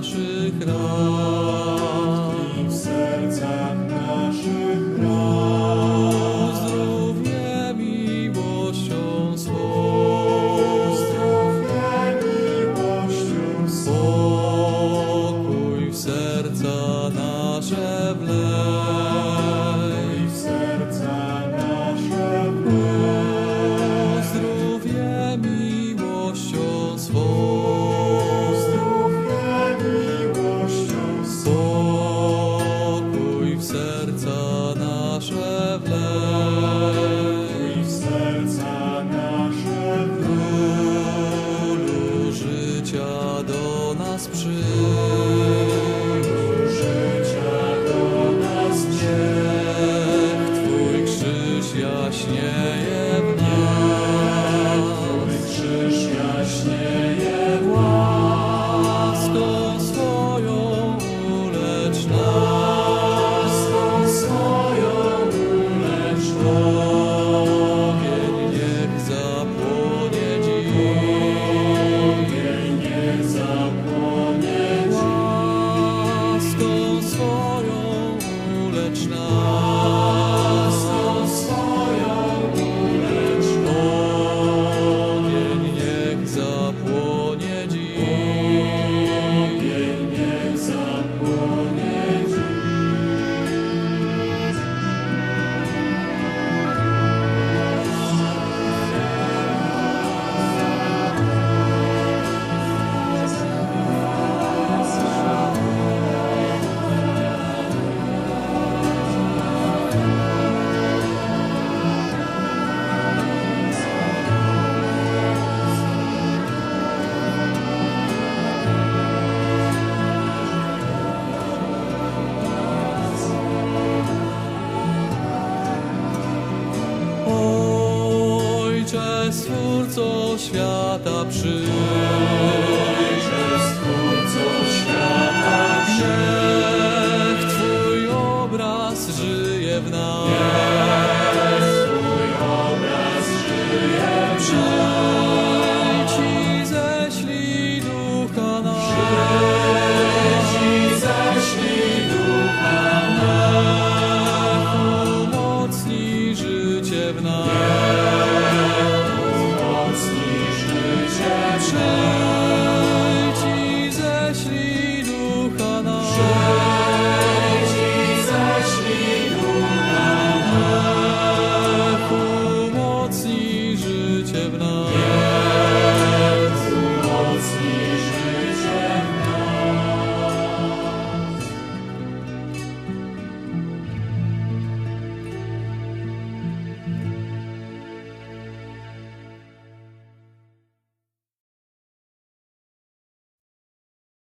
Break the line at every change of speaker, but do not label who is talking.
naszych ran. dzieje w mnie.
Krzyż jaśnieje
w Stwórco świata przyjdź.